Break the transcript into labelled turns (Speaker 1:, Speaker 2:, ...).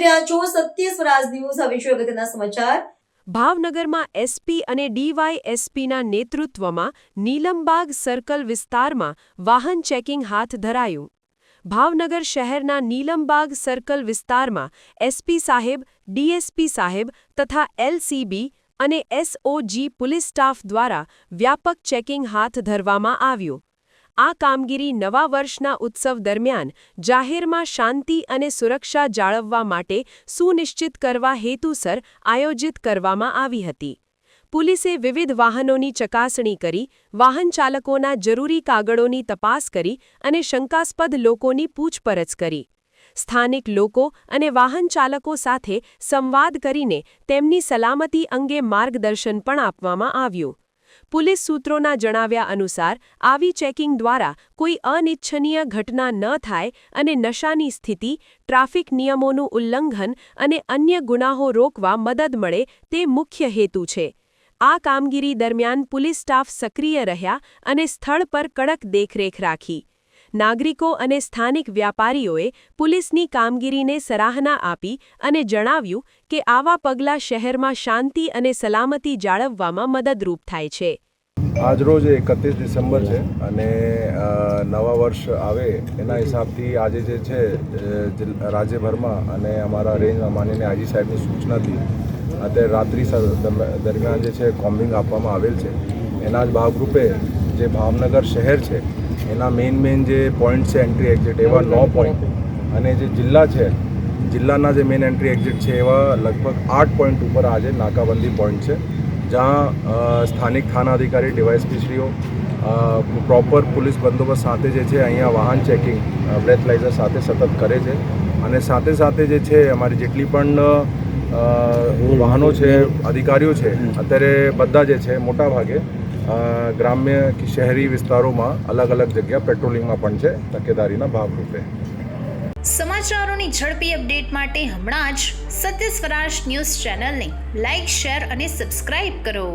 Speaker 1: રહ્યા છો સત્ય સ્વરાજ ન્યૂઝ. હવે શું અગત્યના સમાચાર.
Speaker 2: ભાવનગરમાં એસપી અને ડીવાયએસપીના નેતૃત્વમાં નીલમબાગ સર્કલ વિસ્તારમાં વાહન ચેકિંગ હાથ ધરાયું. ભાવનગર શહેરના નીલમબાગ સર્કલ વિસ્તારમાં એસપી સાહેબ ડીએસપી સાહેબ તથા એલસીબી અને એસઓજી પોલીસ સ્ટાફ દ્વારા વ્યાપક ચેકિંગ હાથ ધરવામાં આવ્યું. આ કામગીરી નવા વર્ષના ઉત્સવ દરમિયાન જાહેરમાં શાંતિ અને સુરક્ષા જાળવવા માટે સુનિશ્ચિત કરવા હેતુસર આયોજિત કરવામાં આવી હતી. પોલીસે વિવિધ વાહનોની ચકાસણી કરી, વાહન ચાલકોના જરૂરી કાગળોની તપાસ કરી અને શંકાસ્પદ લોકોની પૂછપરછ કરી. સ્થાનિક લોકો અને વાહન ચાલકો સાથે સંવાદ કરીને તેમની સલામતી અંગે માર્ગદર્શન પણ આપવામાં આવ્યું. પોલીસ સૂત્રોના જણાવ્યા અનુસાર, આવી ચેકિંગ દ્વારા કોઈ અનિચ્છનીય ઘટના ન થાય અને નશાની સ્થિતિ, ટ્રાફિક નિયમોનું ઉલ્લંઘન અને અન્ય ગુનાહો રોકવા મદદ મળે તે મુખ્ય હેતુ છે. આ કામગીરી દરમિયાન પોલીસ સ્ટાફ સક્રિય રહ્યા અને સ્થળ પર કડક દેખરેખ રાખી. નાગરિકો અને સ્થાનિક વ્યાપારીઓએ પોલીસની કામગીરીને સરાહના આપી અને જણાવ્યું કે આવા પગલાં શહેરમાં શાંતિ અને સલામતી જાળવવામાં મદદરૂપ થાય છે.
Speaker 3: આજરોજ એકત્રીસ ડિસેમ્બર છે અને નવા વર્ષ આવે એના હિસાબથી આજે જે છે રાજ્યભરમાં અને અમારા રેન્જમાં માનીને આઈજી સાહેબની સૂચનાથી અત્યારે રાત્રિ દરમિયાન જે છે, કોમ્બિંગ આપવામાં આવેલ છે. એના જ ભાગરૂપે જે ભાવનગર શહેર છે એના મેઇન મેઇન જે પોઈન્ટ છે એન્ટ્રી એક્ઝિટ એવા નો પોઈન્ટ અને જે જિલ્લા છે જિલ્લાના જે મેઇન એન્ટ્રી એક્ઝિટ છે એવા લગભગ આઠ પોઈન્ટ ઉપર આજે નાકાબંધી પોઈન્ટ છે જ્યાં સ્થાનિક થાના અધિકારી ડીવાયએસપીશ્રીઓ પ્રોપર પોલીસ બંદોબસ્ત સાથે જે છે અહીંયા વાહન ચેકિંગ બ્રેથલાઇઝર સાથે સતત કરે છે અને સાથે સાથે જે છે અમારી જેટલી પણ વાહનો છે અધિકારીઓ છે અત્યારે બધા જે છે મોટા ભાગે ગ્રામ્ય કે શહેરી વિસ્તારોમાં અલગ અલગ જગ્યા પેટ્રોલિંગમાં પણ છે, તકેદારીના ભાગરૂપે.
Speaker 4: સમાચારોની ઝડપી અપડેટ માટે હમણાં જ સત્ય સ્વરાજ ન્યૂઝ ચેનલને લાઇક શેર અને સબસ્ક્રાઇબ કરો.